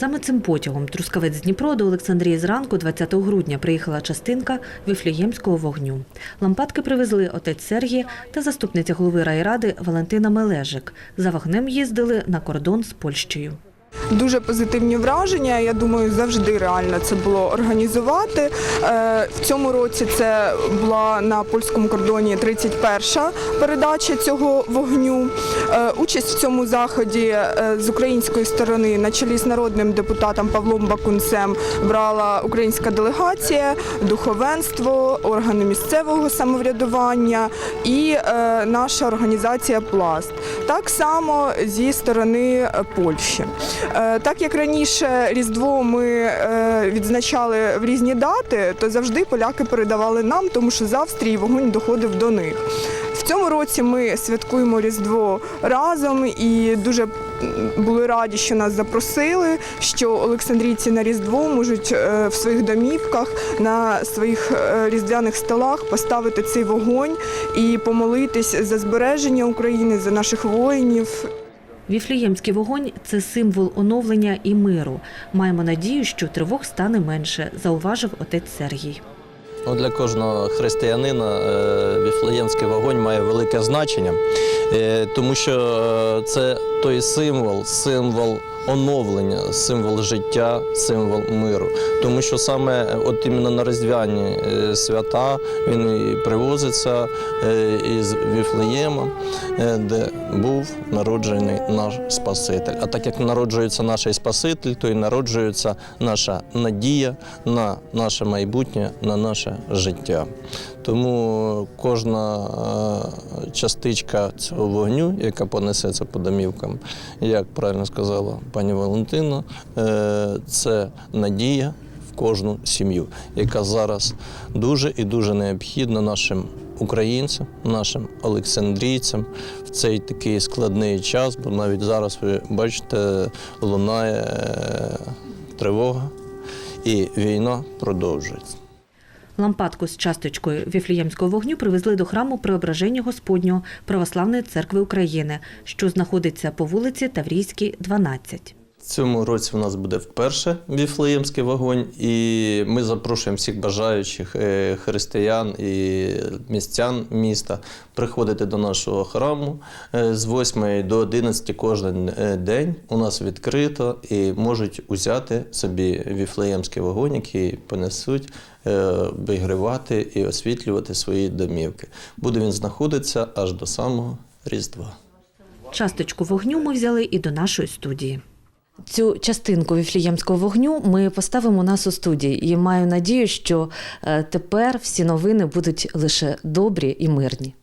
Саме цим потягом Трускавець з Дніпро до Олександрії зранку 20 грудня приїхала частинка Віфліємського вогню. Лампадки привезли отець Сергій та заступниця голови райради Валентина Мележик. За вогнем їздили на кордон з Польщею. Дуже позитивні враження. Я думаю, завжди реально це було організувати. Е, В цьому році це була на польському кордоні 31-ша передача цього вогню. Е, Участь в цьому заході е, з української сторони на чолі з народним депутатом Павлом Бакунцем брала українська делегація, духовенство, органи місцевого самоврядування і наша організація Пласт. Так само зі сторони е, Польщі. Е, Так як раніше Різдво ми е, відзначали в різні дати, то завжди поляки передавали нам, тому що з Австрії вогонь доходив до них. В цьому році ми святкуємо Різдво разом і дуже були раді, що нас запросили, що Олександрійці на Різдво можуть е, в своїх домівках на своїх е, різдвяних столах поставити цей вогонь і помолитись за збереження України, за наших воїнів. Віфліємський вогонь це символ оновлення і миру. Маємо надію, що тривог стане менше, зауважив отець Сергій. Ну, для кожного християнина е, Віфлеємський вогонь має велике значення, е, тому що е, це той символ, символ оновлення, символ життя, символ миру. Тому що саме от іменно на різдвяні свята він і привозиться із Віфлеєма, де був народжений наш Спаситель. А так як народжується наш Спаситель, то і народжується наша надія на наше майбутнє, на наше життя. Тому кожна е, частичка цього вогню, яка понесеться по домівкам, як правильно сказала пані Валентина, е, це надія в кожну сім'ю, яка зараз дуже і дуже необхідна нашим українцям, нашим олександрійцям в цей такий складний час, бо навіть зараз ви бачите, лунає е, тривога, і війна продовжується. Лампадку з часточкою віфліємського вогню привезли до храму Преображення Господнього Православної церкви України, що знаходиться по вулиці Таврійській, 12. Цьому році у нас буде вперше віфлеємський вогонь, і ми запрошуємо всіх бажаючих е, християн і містян міста приходити до нашого храму е, з 8 до 11 кожен е, день. У нас відкрито і можуть узяти собі віфлеємський вогонь, який понесуть. Вигрівати і освітлювати свої домівки. Буде він знаходитися аж до самого Різдва. Часточку вогню ми взяли і до нашої студії. Цю частинку віфліємського вогню ми поставимо у нас у студії і маю надію, що е, тепер всі новини будуть лише добрі і мирні.